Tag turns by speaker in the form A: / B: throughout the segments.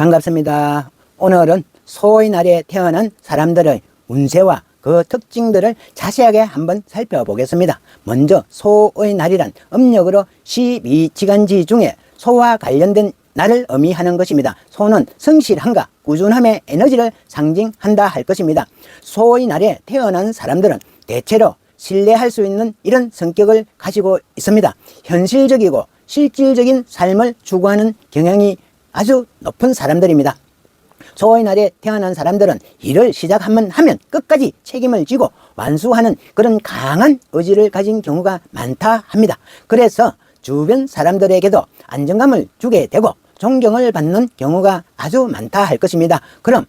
A: 반갑습니다. 오늘은 소의 날에 태어난 사람들의 운세와 그 특징들을 자세하게 한번 살펴보겠습니다. 먼저 소의 날이란 음력으로 12지간지 중에 소와 관련된 날을 의미하는 것입니다. 소는 성실함과 꾸준함의 에너지를 상징한다 할 것입니다. 소의 날에 태어난 사람들은 대체로 신뢰할 수 있는 이런 성격을 가지고 있습니다. 현실적이고 실질적인 삶을 추구하는 경향이 아주 높은 사람들입니다. 소의 날에 태어난 사람들은 일을 시작하면 하면 끝까지 책임을 지고 완수하는 그런 강한 의지를 가진 경우가 많다 합니다. 그래서 주변 사람들에게도 안정감을 주게 되고 존경을 받는 경우가 아주 많다 할 것입니다. 그럼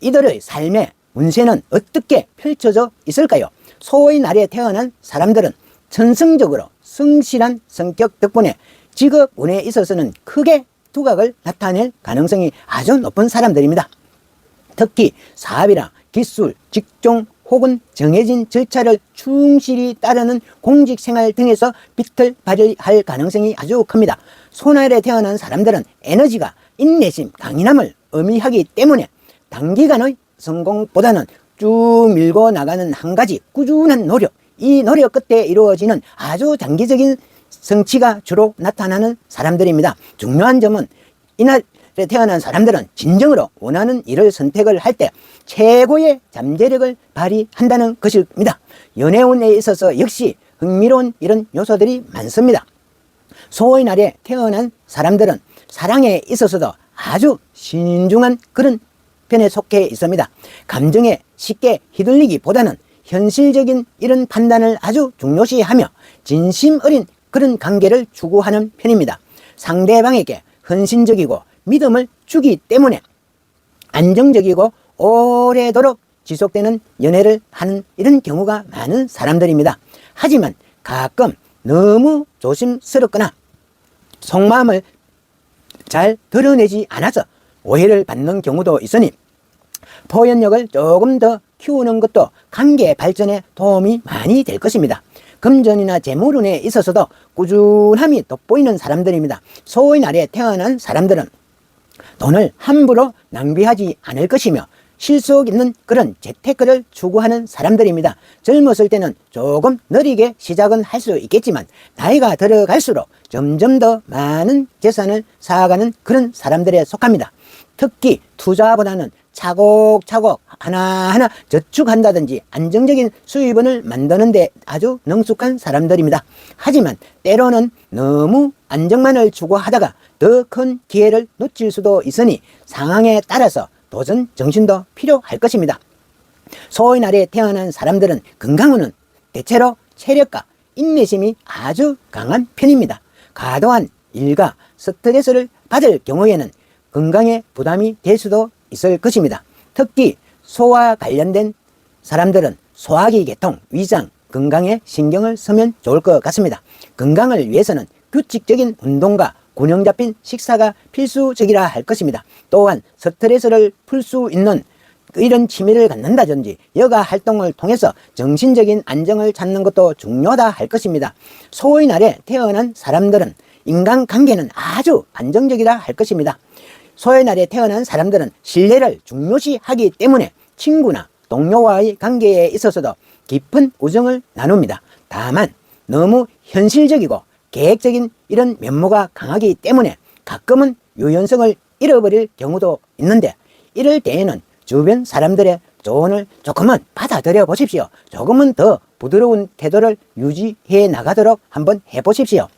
A: 이들의 삶의 운세는 어떻게 펼쳐져 있을까요? 소의 날에 태어난 사람들은 천성적으로 성실한 성격 덕분에 직업 운에 있어서는 크게 두각을 나타낼 가능성이 아주 높은 사람들입니다. 특히 사업이나 기술, 직종 혹은 정해진 절차를 충실히 따르는 공직 생활 등에서 빛을 발휘할 가능성이 아주 큽니다. 소날에 태어난 사람들은 에너지가 인내심, 강인함을 의미하기 때문에 단기간의 성공보다는 쭉 밀고 나가는 한 가지 꾸준한 노력, 이 노력 끝에 이루어지는 아주 장기적인 성취가 주로 나타나는 사람들입니다. 중요한 점은 이날에 태어난 사람들은 진정으로 원하는 일을 선택을 할 때 최고의 잠재력을 발휘한다는 것입니다. 연애운에 있어서 역시 흥미로운 이런 요소들이 많습니다. 소의 날에 태어난 사람들은 사랑에 있어서도 아주 신중한 그런 편에 속해 있습니다. 감정에 쉽게 휘둘리기보다는 현실적인 이런 판단을 아주 중요시하며 진심 어린 그런 관계를 추구하는 편입니다. 상대방에게 헌신적이고 믿음을 주기 때문에 안정적이고 오래도록 지속되는 연애를 하는 이런 경우가 많은 사람들입니다. 하지만 가끔 너무 조심스럽거나 속마음을 잘 드러내지 않아서 오해를 받는 경우도 있으니 표현력을 조금 더 키우는 것도 관계 발전에 도움이 많이 될 것입니다. 금전이나 재물운에 있어서도 꾸준함이 돋보이는 사람들입니다. 소의 날에 태어난 사람들은 돈을 함부로 낭비하지 않을 것이며 실속 있는 그런 재테크를 추구하는 사람들입니다. 젊었을 때는 조금 느리게 시작은 할 수 있겠지만 나이가 들어갈수록 점점 더 많은 재산을 쌓아가는 그런 사람들에 속합니다. 특히 투자보다는 차곡차곡 하나하나 저축한다든지 안정적인 수입원을 만드는 데 아주 능숙한 사람들입니다. 하지만 때로는 너무 안정만을 추구하다가 더 큰 기회를 놓칠 수도 있으니 상황에 따라서 도전 정신도 필요할 것입니다. 소의 날에 태어난 사람들은 건강운은 대체로 체력과 인내심이 아주 강한 편입니다. 과도한 일과 스트레스를 받을 경우에는 건강에 부담이 될 수도 있을 것입니다. 특히 소와 관련된 사람들은 소화기 계통, 위장, 건강에 신경을 쓰면 좋을 것 같습니다. 건강을 위해서는 규칙적인 운동과 균형 잡힌 식사가 필수적이라 할 것입니다. 또한 스트레스를 풀 수 있는 이런 취미를 갖는다든지 여가 활동을 통해서 정신적인 안정을 찾는 것도 중요하다 할 것입니다. 소의 날에 태어난 사람들은 인간관계는 아주 안정적이라 할 것입니다. 소의 날에 태어난 사람들은 신뢰를 중요시하기 때문에 친구나 동료와의 관계에 있어서도 깊은 우정을 나눕니다. 다만 너무 현실적이고 계획적인 이런 면모가 강하기 때문에 가끔은 유연성을 잃어버릴 경우도 있는데 이럴 때에는 주변 사람들의 조언을 조금은 받아들여 보십시오. 조금은 더 부드러운 태도를 유지해 나가도록 한번 해보십시오.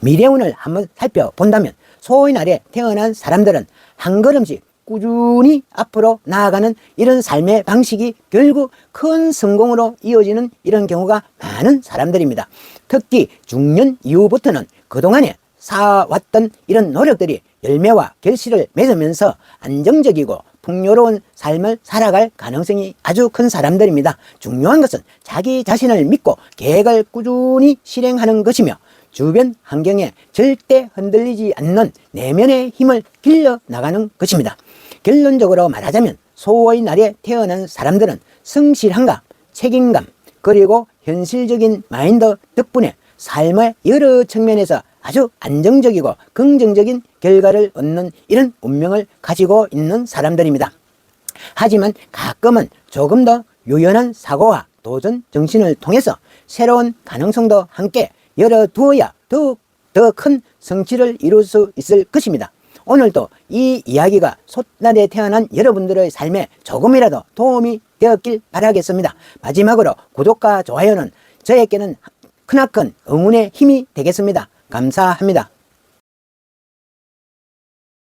A: 미래운을 한번 살펴본다면 소의 날에 태어난 사람들은 한 걸음씩 꾸준히 앞으로 나아가는 이런 삶의 방식이 결국 큰 성공으로 이어지는 이런 경우가 많은 사람들입니다. 특히 중년 이후부터는 그동안에 쌓아왔던 이런 노력들이 열매와 결실을 맺으면서 안정적이고 풍요로운 삶을 살아갈 가능성이 아주 큰 사람들입니다. 중요한 것은 자기 자신을 믿고 계획을 꾸준히 실행하는 것이며 주변 환경에 절대 흔들리지 않는 내면의 힘을 길러 나가는 것입니다. 결론적으로 말하자면 소의 날에 태어난 사람들은 성실함과 책임감 그리고 현실적인 마인드 덕분에 삶의 여러 측면에서 아주 안정적이고 긍정적인 결과를 얻는 이런 운명을 가지고 있는 사람들입니다. 하지만 가끔은 조금 더 유연한 사고와 도전 정신을 통해서 새로운 가능성도 함께 열어두어야 더욱 더 큰 성취를 이룰 수 있을 것입니다. 오늘도 이 이야기가 솥날에 태어난 여러분들의 삶에 조금이라도 도움이 되었길 바라겠습니다. 마지막으로 구독과 좋아요는 저에게는 크나큰 응원의 힘이 되겠습니다. 감사합니다.